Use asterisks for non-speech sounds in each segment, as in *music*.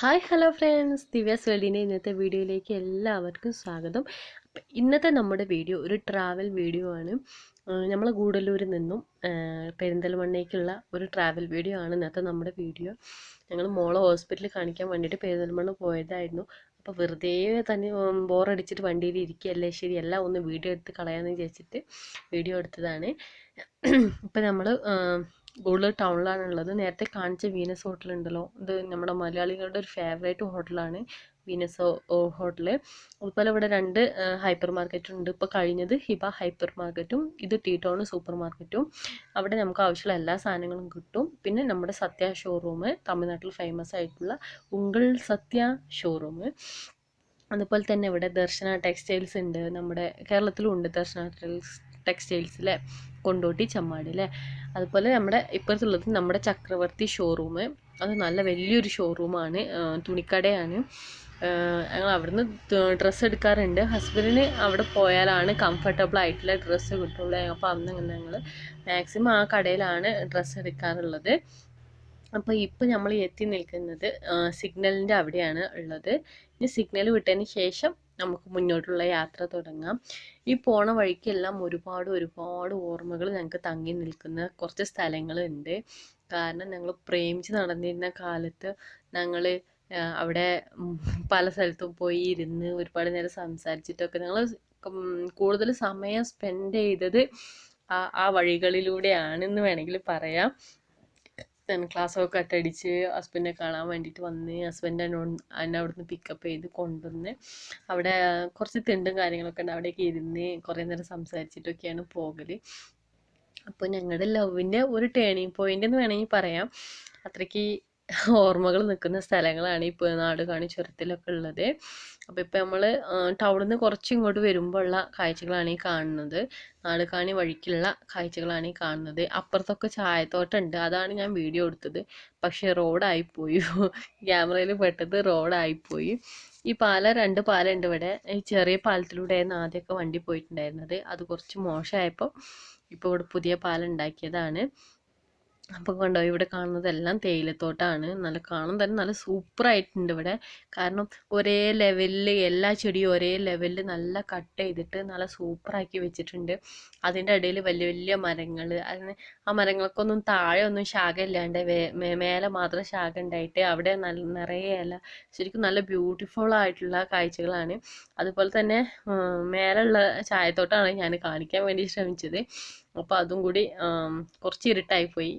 Hi hello friends. ദിവ്യ വേൾഡിന്റെ ഇന്നത്തെ വീഡിയോയിലേക്ക് എല്ലാവർക്കും സ്വാഗതം. ഇന്നത്തെ നമ്മുടെ വീഡിയോ ഒരു ട്രാവൽ വീഡിയോ ആണ്. നമ്മൾ ഗൂഡല്ലൂരിൽ നിന്നും പെരിന്തൽമണ്ണയ്ക്കുള്ള ഒരു ട്രാവൽ വീഡിയോ ആണ് ഇന്നത്തെ നമ്മുടെ വീഡിയോ. ഞങ്ങൾ മോളെ ഹോസ്പിറ്റലിൽ കാണിക്കാൻ വേണ്ടിയിട്ട് പെരിന്തൽമണ്ണ പോയതായിരുന്നു. അപ്പോൾ വെറുതെ തന്നെ ബോറടിച്ചിട്ട് വണ്ടിയിൽ ഇരിക്കുകയല്ലേ ശരി എല്ലാം ഒന്ന് വീഡിയോ എടുത്ത് കളയാമെന്ന് വിചാരിച്ചിട്ട് വീഡിയോ എടുത്തതാണ്. ഇപ്പം നമ്മൾ ഗൂഡല്ലൂർ ടൗണിലാണുള്ളത്. നേരത്തെ കാണിച്ച വീനസ് ഹോട്ടൽ ഉണ്ടല്ലോ ഇത് നമ്മുടെ മലയാളികളുടെ ഒരു ഫേവറേറ്റ് ഹോട്ടലാണ് വീനസ് ഹോട്ടൽ അതുപോലെ ഇവിടെ രണ്ട് ഹൈപ്പർ മാർക്കറ്റ് ഉണ്ട്. ഇപ്പോൾ കഴിഞ്ഞത് ഹിബ ഹൈപ്പർ മാർക്കറ്റും ഇത് ടി ടൗൺ സൂപ്പർ മാർക്കറ്റും അവിടെ നമുക്ക് ആവശ്യമുള്ള എല്ലാ സാധനങ്ങളും കിട്ടും. പിന്നെ നമ്മുടെ സത്യ ഷോറൂം തമിഴ്നാട്ടിൽ ഫേമസ് ആയിട്ടുള്ള ഉങ്കൾ സത്യ ഷോറൂം അതുപോലെ തന്നെ ഇവിടെ ദർശന ടെക്സ്റ്റൈൽസ് ഉണ്ട്. നമ്മുടെ കേരളത്തിലും ഉണ്ട് ദർശന ടെക്സ്റ്റൈൽസ് അല്ലേ കൊണ്ടോട്ടി ചമ്മാട് അല്ലേ അതുപോലെ നമ്മുടെ ഇപ്പുറത്തുള്ളത് നമ്മുടെ ചക്രവർത്തി ഷോറൂം അത് നല്ല വലിയൊരു ഷോറൂമാണ് തുണിക്കടയാണ്. ഞങ്ങൾ അവിടുന്ന് ഡ്രസ്സ് എടുക്കാറുണ്ട്. ഹസ്ബൻഡിന് അവിടെ പോയാലാണ് കംഫർട്ടബിൾ ആയിട്ടുള്ള ഡ്രസ്സ് കിട്ടുള്ളൂ. അപ്പോൾ അന്ന് ഞങ്ങൾ മാക്സിമം ആ കടയിലാണ് ഡ്രസ്സ് എടുക്കാറുള്ളത്. അപ്പോൾ ഇപ്പോൾ നമ്മൾ എത്തി നിൽക്കുന്നത് സിഗ്നലിന്റെ അവിടെയാണ് ഉള്ളത്. ഇനി സിഗ്നൽ വിട്ടതിന് ശേഷം നമുക്ക് മുന്നോട്ടുള്ള യാത്ര തുടങ്ങാം. ഈ പോണ വഴിക്കെല്ലാം ഒരുപാട് ഒരുപാട് ഓർമ്മകൾ ഞങ്ങൾക്ക് തങ്ങി നിൽക്കുന്ന കുറച്ച് സ്ഥലങ്ങളുണ്ട്. കാരണം ഞങ്ങൾ പ്രേമിച്ച് നടന്നിരുന്ന കാലത്ത് ഞങ്ങൾ അവിടെ പല സ്ഥലത്തും പോയി ഇരുന്ന് ഒരുപാട് നേരം സംസാരിച്ചിട്ടൊക്കെ ഞങ്ങൾ കൂടുതൽ സമയം സ്പെൻഡ് ചെയ്തത് ആ ആ വഴികളിലൂടെയാണെന്ന് വേണമെങ്കിൽ പറയാം. ക്ലാസ്സൊക്കെ കട്ടടിച്ച് ഹസ്ബൻഡിനെ കാണാൻ വേണ്ടിയിട്ട് വന്ന് ഹസ്ബൻഡ് എന്നെ അവിടുന്ന് പിക്കപ്പ് ചെയ്ത് കൊണ്ടുവന്ന് അവിടെ കുറച്ച് തിണ്ടും കാര്യങ്ങളൊക്കെ ഉണ്ട്. അവിടെയൊക്കെ ഇരുന്ന് കുറേ നേരം സംസാരിച്ചിട്ടൊക്കെയാണ് പോകൽ അപ്പോൾ ഞങ്ങളുടെ ലവിന്റെ ഒരു ടേണിങ് പോയിന്റ് എന്ന് വേണമെങ്കിൽ പറയാം. അത്രയ്ക്ക് ഓർമ്മകൾ നിൽക്കുന്ന സ്ഥലങ്ങളാണ് ഈ നാട് കാണി ചുരത്തിലൊക്കെ ഉള്ളത്. അപ്പോൾ ഇപ്പോൾ നമ്മൾ ടൗണിൽ നിന്ന് കുറച്ച് ഇങ്ങോട്ട് വരുമ്പോൾ ഉള്ള കാഴ്ചകളാണ് ഈ കാണുന്നത്. നാട് കാണി വഴിക്കുള്ള കാഴ്ചകളാണ് ഈ കാണുന്നത്. അപ്പുറത്തൊക്കെ ചായത്തോട്ടം ഉണ്ട് അതാണ് ഞാൻ വീഡിയോ എടുത്തത്. പക്ഷേ റോഡായിപ്പോയി *laughs* ക്യാമറയിൽ പെട്ടത് റോഡായിപ്പോയി ഈ പാല രണ്ട് പാലം ഉണ്ട് ഇവിടെ. ഈ ചെറിയ പാലത്തിലൂടെയായിരുന്നു ആദ്യമൊക്കെ വണ്ടി പോയിട്ടുണ്ടായിരുന്നത്. അത് കുറച്ച് മോശമായപ്പോൾ ഇപ്പോൾ ഇവിടെ പുതിയ പാലം ഉണ്ടാക്കിയതാണ്. അപ്പോൾ കണ്ടോ ഇവിടെ കാണുന്നതെല്ലാം തേയിലത്തോട്ടാണ്. നല്ല കാണാൻ തന്നെ നല്ല സൂപ്പർ ആയിട്ടുണ്ട് ഇവിടെ. കാരണം ഒരേ ലെവലിൽ എല്ലാ ചെടിയും ഒരേ ലെവലിൽ നല്ല കട്ട് ചെയ്തിട്ട് നല്ല സൂപ്പറാക്കി വെച്ചിട്ടുണ്ട്. അതിന്റെ ഇടയിൽ വലിയ വലിയ മരങ്ങൾ അതിന് ആ മരങ്ങൾക്കൊന്നും താഴെ ഒന്നും ശാഖ ഇല്ലാണ്ട് മേലെ മാത്രം ശാഖ ഉണ്ടായിട്ട് അവിടെ നല്ല നിറയെ ഇല. ശരിക്കും നല്ല ബ്യൂട്ടിഫുൾ ആയിട്ടുള്ള കാഴ്ചകളാണ്. അതുപോലെ തന്നെ മേലുള്ള ചായത്തോട്ടമാണ് ഞാൻ കാണിക്കാൻ വേണ്ടി ശ്രമിച്ചത്. അപ്പോൾ അതും കൂടി കുറച്ച് ഇരുട്ടായി പോയി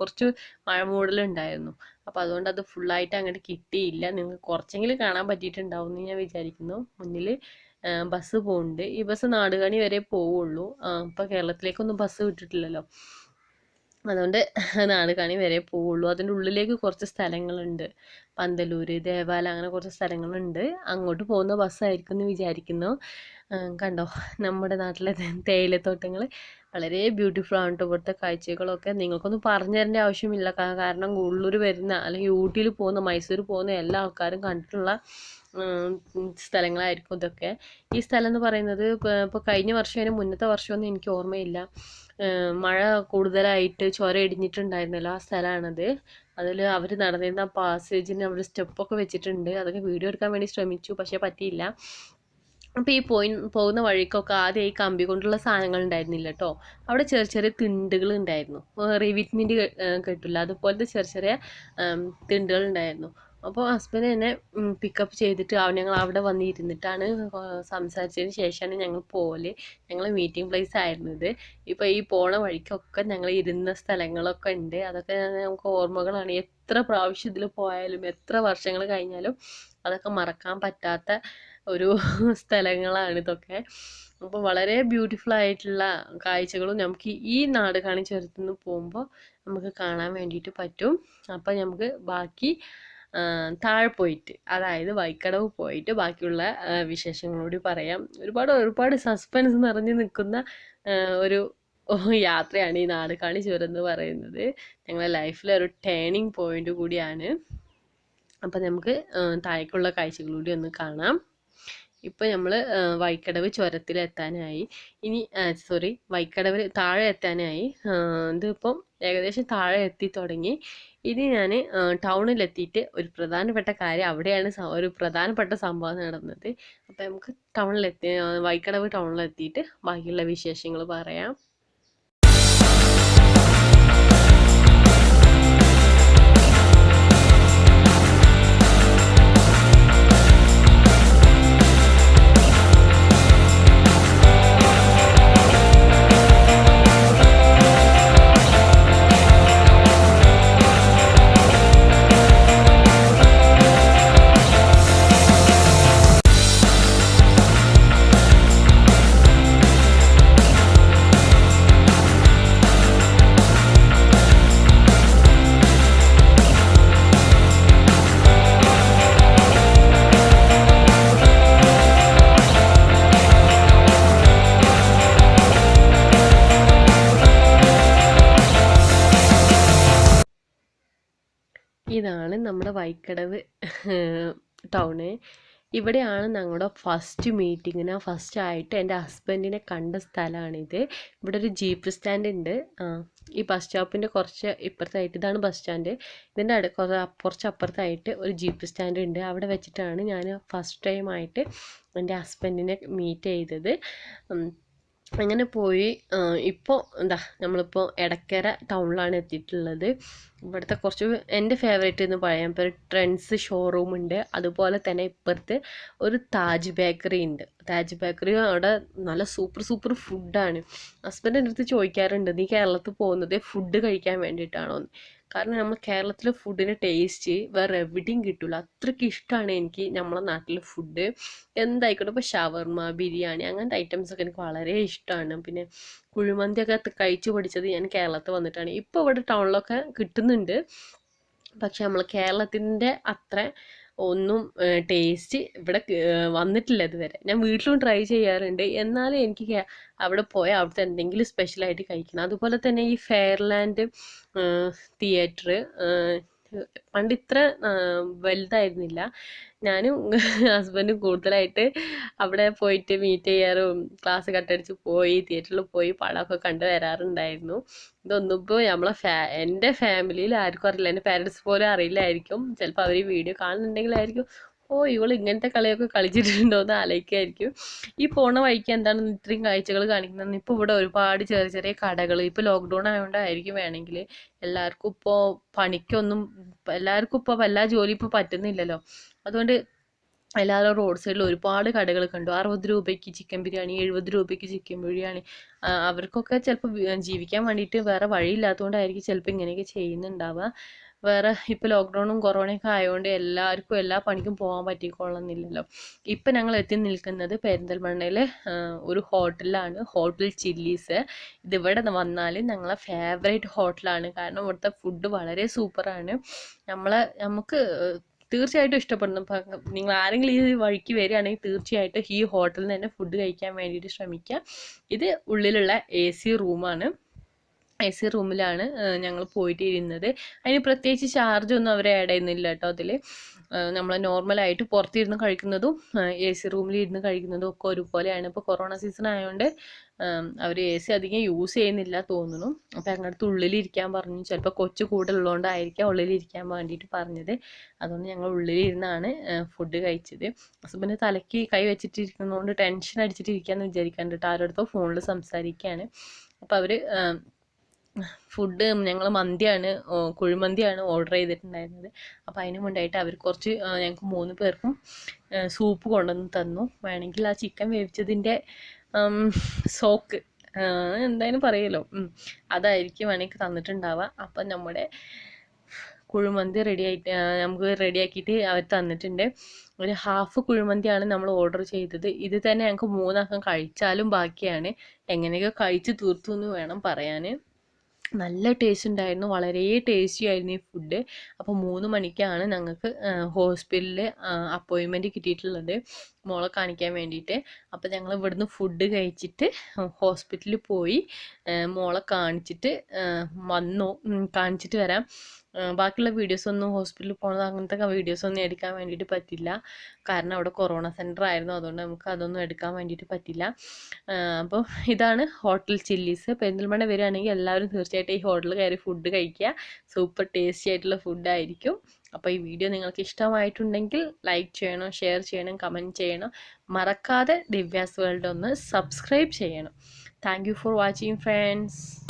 കുറച്ച് മഴ മൂടലുണ്ടായിരുന്നു. അപ്പോൾ അതുകൊണ്ട് അത് ഫുള്ളായിട്ട് അങ്ങോട്ട് കിട്ടിയില്ല. നിങ്ങൾക്ക് കുറച്ചെങ്കിലും കാണാൻ പറ്റിയിട്ടുണ്ടാവും എന്ന് ഞാൻ വിചാരിക്കുന്നു. മുന്നിൽ ബസ് പോകുന്നുണ്ട് ഈ ബസ് നാടുകാണി വരെ പോവുള്ളൂ. ഇപ്പോൾ കേരളത്തിലേക്കൊന്നും ബസ് വിട്ടിട്ടില്ലല്ലോ. അതുകൊണ്ട് നാടുകാണി വരെ പോവുള്ളൂ. അതിന്റെ ഉള്ളിലേക്ക് കുറച്ച് സ്ഥലങ്ങളുണ്ട്. പന്തലൂര് ദേവാല അങ്ങനെ കുറച്ച് സ്ഥലങ്ങളുണ്ട്. അങ്ങോട്ട് പോകുന്ന ബസ്സായിരിക്കും എന്ന് വിചാരിക്കുന്നു. കണ്ടോ? നമ്മുടെ നാട്ടിലെ തേയിലത്തോട്ടങ്ങൾ വളരെ ബ്യൂട്ടിഫുൾ ആണ് കേട്ടോ ഇവിടുത്തെ കാഴ്ചകളൊക്കെ. നിങ്ങൾക്കൊന്നും പറഞ്ഞു തരേണ്ട ആവശ്യമില്ല. കാരണം ഉള്ളൂർ വരുന്ന അല്ലെങ്കിൽ ഊട്ടിയിൽ പോകുന്ന മൈസൂർ പോകുന്ന എല്ലാ ആൾക്കാരും കണ്ടിട്ടുള്ള സ്ഥലങ്ങളായിരിക്കും ഇതൊക്കെ. ഈ സ്ഥലം എന്ന് പറയുന്നത് ഇപ്പോൾ കഴിഞ്ഞ വർഷം അതിന് മുന്നത്തെ വർഷമൊന്നും എനിക്ക് ഓർമ്മയില്ല. മഴ കൂടുതലായിട്ട് ചുരം ഇടിഞ്ഞിട്ടുണ്ടായിരുന്നല്ലോ ആ സ്ഥലമാണത് അതിൽ അവർ നടന്നിരുന്ന പാസേജിന് അവർ സ്റ്റെപ്പൊക്കെ വെച്ചിട്ടുണ്ട്. അതൊക്കെ വീഡിയോ എടുക്കാൻ വേണ്ടി ശ്രമിച്ചു. പക്ഷേ പറ്റിയില്ല. അപ്പോൾ ഈ പോയി പോകുന്ന വഴിക്കൊക്കെ ആദ്യം ഈ കമ്പി കൊണ്ടുള്ള സാധനങ്ങൾ ഉണ്ടായിരുന്നില്ല കേട്ടോ അവിടെ ചെറിയ ചെറിയ തിണ്ടുകൾ ഉണ്ടായിരുന്നു. റിവിറ്റ്മെന്റ് കിട്ടില്ല അതുപോലത്തെ ചെറിയ ചെറിയ തിണ്ടുകൾ ഉണ്ടായിരുന്നു. അപ്പോൾ ഹസ്ബൻഡ് എന്നെ പിക്കപ്പ് ചെയ്തിട്ട് അവൻ ഞങ്ങൾ അവിടെ വന്നിരുന്നിട്ടാണ് സംസാരിച്ചതിന് ശേഷമാണ് ഞങ്ങൾ പോകൽ ഞങ്ങൾ മീറ്റിംഗ് പ്ലേസ് ആയിരുന്നത്. ഇപ്പോൾ ഈ പോണ വഴിക്കൊക്കെ ഞങ്ങൾ ഇരുന്ന സ്ഥലങ്ങളൊക്കെ ഉണ്ട്. അതൊക്കെ നമുക്ക് ഓർമ്മകളാണ്. എത്ര പ്രാവശ്യം ഇതിൽ പോയാലും എത്ര വർഷങ്ങൾ കഴിഞ്ഞാലും അതൊക്കെ മറക്കാൻ പറ്റാത്ത ഒരു *laughs* സ്ഥലങ്ങളാണ് ഇതൊക്കെ. അപ്പോൾ വളരെ ബ്യൂട്ടിഫുൾ ആയിട്ടുള്ള കാഴ്ചകളും നമുക്ക് ഈ നാട് കാണി നിന്ന് പോകുമ്പോൾ നമുക്ക് കാണാൻ വേണ്ടിയിട്ട് പറ്റും. അപ്പോൾ നമുക്ക് ബാക്കി താഴെ പോയിട്ട് അതായത് വൈക്കടവ് പോയിട്ട് ബാക്കിയുള്ള വിശേഷങ്ങളോട് പറയാം. ഒരുപാട് ഒരുപാട് സസ്പെൻസ് നിറഞ്ഞു നിൽക്കുന്ന ഒരു *laughs* യാത്രയാണ് ഈ നാട് കാണി ചുരം പറയുന്നത്. ഞങ്ങളുടെ ലൈഫിലെ ഒരു ടേണിംഗ് പോയിന്റ് കൂടിയാണ്. അപ്പം നമുക്ക് താഴേക്കുള്ള കാഴ്ചകളൂടി ഒന്ന് കാണാം. ഇപ്പം നമ്മൾ വൈക്കടവ് ചുരത്തിലെത്താനായി. ഇനി സോറി വൈക്കടവ് താഴെ എത്താനായി ഇതിപ്പം ഏകദേശം താഴെ എത്തി തുടങ്ങി. ഇനി ഞാൻ ടൗണിലെത്തിയിട്ട് ഒരു പ്രധാനപ്പെട്ട കാര്യം അവിടെയാണ് ഒരു പ്രധാനപ്പെട്ട സംഭവം നടന്നത്. അപ്പോൾ നമുക്ക് ടൗണിലെത്തി വൈക്കടവ് ടൗണിലെത്തിയിട്ട് ബാക്കിയുള്ള വിശേഷങ്ങൾ പറയാം. ഇതാണ് നമ്മുടെ വൈക്കടവ് ടൗണ്. ഇവിടെയാണ് ഞങ്ങളുടെ ഫസ്റ്റ് മീറ്റിങ്ങിന് ഫസ്റ്റ് ആയിട്ട് എന്റെ ഹസ്ബൻഡിനെ കണ്ട സ്ഥലമാണിത്. ഇവിടെ ഒരു ജീപ്പ് സ്റ്റാൻഡ് ഉണ്ട്. ഈ ബസ് സ്റ്റോപ്പിന്റെ കുറച്ച് ഇപ്പുറത്തായിട്ട് ഇതാണ് ബസ് സ്റ്റാൻഡ്. ഇതിന്റെ അടു കുറച്ച് അപ്പ- കുറച്ച് അപ്പുറത്തായിട്ട് ഒരു ജീപ്പ് സ്റ്റാൻഡ് ഉണ്ട്. അവിടെ വെച്ചിട്ടാണ് ഞാൻ ഫസ്റ്റ് ടൈം ആയിട്ട് എന്റെ ഹസ്ബൻഡിനെ മീറ്റ് ചെയ്തത്. അങ്ങനെ പോയി ഇപ്പോൾ എന്താ നമ്മളിപ്പോൾ എടക്കര ടൗണിലാണ് എത്തിയിട്ടുള്ളത്. ഇവിടുത്തെ കുറച്ച് എന്റെ ഫേവറേറ്റ് എന്ന് പറയാം. ഇപ്പോൾ ട്രെൻഡ്സ് ഷോറൂം ഉണ്ട്. അതുപോലെ തന്നെ ഇപ്പുറത്ത് ഒരു താജ് ബേക്കറി ഉണ്ട്. താജ് ബേക്കറി അവിടെ നല്ല സൂപ്പർ സൂപ്പർ ഫുഡാണ് ഹസ്ബൻഡ് എന്റെ അടുത്ത് ചോദിക്കാറുണ്ട് നീ കേരളത്തിൽ പോകുന്നത് ഫുഡ് കഴിക്കാൻ വേണ്ടിയിട്ടാണോ എന്ന് കാരണം നമ്മൾ കേരളത്തിലെ ഫുഡിന്റെ ടേസ്റ്റ് വേറെ എവിടെയും കിട്ടില്ല അത്രയ്ക്ക് ഇഷ്ടമാണ് എനിക്ക് നമ്മളെ നാട്ടിലെ ഫുഡ് എന്തായിക്കോട്ടെ ഇപ്പോൾ ഷവർമ ബിരിയാണി അങ്ങനത്തെ ഐറ്റംസ് ഒക്കെ എനിക്ക് വളരെ ഇഷ്ടമാണ് പിന്നെ കുഴിമന്തിയൊക്കെ കഴിച്ചു പഠിച്ചത് ഞാൻ കേരളത്തിൽ വന്നിട്ടാണ്. ഇപ്പോൾ ഇവിടെ ടൗണിലൊക്കെ കിട്ടുന്നുണ്ട്. പക്ഷെ നമ്മൾ കേരളത്തിന്റെ അത്ര ഒന്നും ടേസ്റ്റ് ഇവിടെ വന്നിട്ടില്ല ഇതുവരെ. ഞാൻ വീട്ടിലും ട്രൈ ചെയ്യാറുണ്ട്. എന്നാലും എനിക്ക് അവിടെ പോയാൽ അവിടുത്തെ എന്തെങ്കിലും സ്പെഷ്യലായിട്ട് കഴിക്കണം. അതുപോലെ തന്നെ ഈ ഫെയർലാൻഡ് തിയേറ്റർ പണ്ട് ഇത്ര വലുതായിരുന്നില്ല. ഞാനും *laughs* ഹസ്ബൻഡും കൂടുതലായിട്ട് അവിടെ പോയിട്ട് മീറ്റ് ചെയ്യാറും ക്ലാസ് കട്ടടിച്ച് പോയി തിയേറ്ററിൽ പോയി പടമൊക്കെ കണ്ടു വരാറുണ്ടായിരുന്നു. ഇതൊന്നും ഇപ്പോൾ നമ്മളെ ഫാ എന്റെ ഫാമിലിയിൽ ആർക്കും അറിയില്ല. എന്റെ പാരൻസ് പോലും അറിയില്ലായിരിക്കും. ചിലപ്പോൾ അവർ വീഡിയോ കാണുന്നുണ്ടെങ്കിലായിരിക്കും. ഓ ഇവൾ ഇങ്ങനത്തെ കളിയൊക്കെ കളിച്ചിട്ടുണ്ടോ എന്ന് ആലോചിക്കായിരിക്കും. ഈ പോണ വഴിക്ക് എന്താണ് ഇത്രയും കാഴ്ചകൾ കാണിക്കുന്നത് ഇപ്പോൾ ഇവിടെ ഒരുപാട് ചെറിയ ചെറിയ കടകൾ ഇപ്പോൾ ലോക്ക്ഡൗൺ ആയതുകൊണ്ടായിരിക്കും വേണമെങ്കിൽ എല്ലാവർക്കും ഇപ്പോൾ പണിക്കൊന്നും എല്ലാവർക്കും ഇപ്പോൾ എല്ലാ ജോലിയും ഇപ്പോൾ പറ്റുന്നില്ലല്ലോ. അതുകൊണ്ട് എല്ലാവരും റോഡ് സൈഡിൽ ഒരുപാട് കടകൾ കണ്ടു. അറുപത് രൂപയ്ക്ക് ചിക്കൻ ബിരിയാണി എഴുപത് രൂപയ്ക്ക് ചിക്കൻ ബിരിയാണി. അവർക്കൊക്കെ ചിലപ്പോൾ ജീവിക്കാൻ വേണ്ടിയിട്ട് വേറെ വഴിയില്ലാത്തതുകൊണ്ടായിരിക്കും ചിലപ്പോൾ ഇങ്ങനെയൊക്കെ ചെയ്യുന്നുണ്ടാവുക. വേറെ ഇപ്പോൾ ലോക്ക്ഡൗണും കൊറോണയൊക്കെ ആയതുകൊണ്ട് എല്ലാവർക്കും എല്ലാ പണിക്കും പോകാൻ പറ്റിക്കൊള്ളുന്നില്ലല്ലോ. ഇപ്പം ഞങ്ങൾ എത്തി നിൽക്കുന്നത് പെരിന്തൽമണ്ണയിലെ ഒരു ഹോട്ടലിലാണ്. Hotel Chillies. ഇതിവിടെ വന്നാൽ ഞങ്ങളെ ഫേവറേറ്റ് ഹോട്ടലാണ്. കാരണം ഇവിടുത്തെ ഫുഡ് വളരെ സൂപ്പറാണ്. നമ്മളെ നമുക്ക് തീർച്ചയായിട്ടും ഇഷ്ടപ്പെടുന്നു. നിങ്ങൾ ആരെങ്കിലും ഈ വഴിക്ക് വരികയാണെങ്കിൽ തീർച്ചയായിട്ടും ഈ ഹോട്ടലിൽ നിന്ന് തന്നെ ഫുഡ് കഴിക്കാൻ വേണ്ടിയിട്ട് ശ്രമിക്കുക. ഇത് ഉള്ളിലുള്ള എ സി റൂമാണ് എ സി റൂമിലാണ് ഞങ്ങൾ പോയിട്ട് ഇരുന്നത് അതിന് പ്രത്യേകിച്ച് ചാർജ് ഒന്നും അവർ ആഡ് ചെയ്യുന്നില്ല കേട്ടോ അതിൽ നമ്മൾ നോർമലായിട്ട് പുറത്തിരുന്ന് കഴിക്കുന്നതും എ സി റൂമിൽ ഇരുന്ന് കഴിക്കുന്നതും ഒക്കെ ഒരുപോലെയാണ്. ഇപ്പോൾ കൊറോണ സീസൺ ആയതുകൊണ്ട് അവർ എ സി അധികം യൂസ് ചെയ്യുന്നില്ല തോന്നുന്നു. അപ്പോൾ ഞങ്ങളുടെ ഉള്ളിലിരിക്കാൻ പറഞ്ഞു. ചിലപ്പോൾ കൊച്ചു കൂടുതലുള്ളതുകൊണ്ടായിരിക്കാം ഉള്ളിലിരിക്കാൻ വേണ്ടിയിട്ട് പറഞ്ഞത്. അതുകൊണ്ട് ഞങ്ങൾ ഉള്ളിലിരുന്നാണ് ഫുഡ് കഴിച്ചത്. ഹസ്ബൻഡ് തലയ്ക്ക് കൈ വെച്ചിട്ടിരിക്കുന്നതുകൊണ്ട് ടെൻഷൻ അടിച്ചിട്ടിരിക്കാന്ന് വിചാരിക്കാണ്ട് കേട്ടോ ആരോടത്തോ ഫോണിൽ സംസാരിക്കുകയാണ് അപ്പോൾ അവർ ഫുഡ് ഞങ്ങൾ മന്തിയാണ് കുഴിമന്തിയാണ് ഓർഡർ ചെയ്തിട്ടുണ്ടായിരുന്നത്. അപ്പോൾ അതിന് മുണ്ടായിട്ട് അവർ കുറച്ച് ഞങ്ങൾക്ക് മൂന്ന് പേർക്കും സൂപ്പ് കൊണ്ടുവന്ന് തന്നു. വേണമെങ്കിൽ ആ ചിക്കൻ വേവിച്ചതിന്റെ സോക്ക് എന്തായാലും പറയുമല്ലോ അതായിരിക്കും വേണമെങ്കിൽ തന്നിട്ടുണ്ടാവുക. അപ്പം നമ്മുടെ കുഴിമന്തി റെഡി ആയിട്ട് നമുക്ക് റെഡിയാക്കിയിട്ട് അവർ തന്നിട്ടുണ്ട്. ഒരു ഹാഫ് കുഴിമന്തിയാണ് നമ്മൾ ഓർഡർ ചെയ്തത്. ഇത് തന്നെ ഞങ്ങൾക്ക് മൂന്നാക്കം കഴിച്ചാലും ബാക്കിയാണ്. എങ്ങനെയൊക്കെ കഴിച്ച് തീർത്തു എന്ന് വേണം പറയാൻ നല്ല ടേസ്റ്റ് ഉണ്ടായിരുന്നു. വളരെ ടേസ്റ്റി ആയിരുന്നു ഈ ഫുഡ് അപ്പോൾ മൂന്ന് മണിക്കാണ് ഞങ്ങൾക്ക് ഹോസ്പിറ്റലിൽ അപ്പോയിൻമെന്റ് കിട്ടിയിട്ടുള്ളത്. മോളെ കാണിക്കാൻ വേണ്ടിയിട്ട്. അപ്പോൾ ഞങ്ങൾ ഇവിടുന്ന് ഫുഡ് കഴിച്ചിട്ട് ഹോസ്പിറ്റലിൽ പോയി മോളെ കാണിച്ചിട്ട് വന്നു. കാണിച്ചിട്ട് വരാം. ആ, വീഡിയോസ് ഒന്നും ഹോസ്പിറ്റലിൽ പോകുന്നത് അങ്ങനത്തെ വീഡിയോസ് ഒന്നും എടുക്കാൻ വേണ്ടിയിട്ട് പറ്റില്ല. കാരണം അവിടെ കൊറോണ സെന്റർ ആയിരുന്നു. അതുകൊണ്ട് നമുക്ക് അതൊന്നും എടുക്കാൻ വേണ്ടിയിട്ട് പറ്റില്ല. അപ്പോൾ ഇതാണ് ഹോട്ടൽ ചില്ലീസ്. പെരിന്തൽമണ്ണ വരികയാണെങ്കിൽ എല്ലാവരും തീർച്ചയായിട്ടും ഈ ഹോട്ടലിൽ കയറി ഫുഡ് കഴിക്കുക. സൂപ്പർ ടേസ്റ്റി ആയിട്ടുള്ള ഫുഡായിരിക്കും അപ്പോൾ ഈ വീഡിയോ നിങ്ങൾക്ക് ഇഷ്ടമായിട്ടുണ്ടെങ്കിൽ ലൈക്ക് ചെയ്യണം ഷെയർ ചെയ്യണം കമന്റ് ചെയ്യണം. മറക്കാതെ ദിവ്യാസ് വേൾഡ് ഒന്ന് സബ്സ്ക്രൈബ് ചെയ്യണം. Thank for watching friends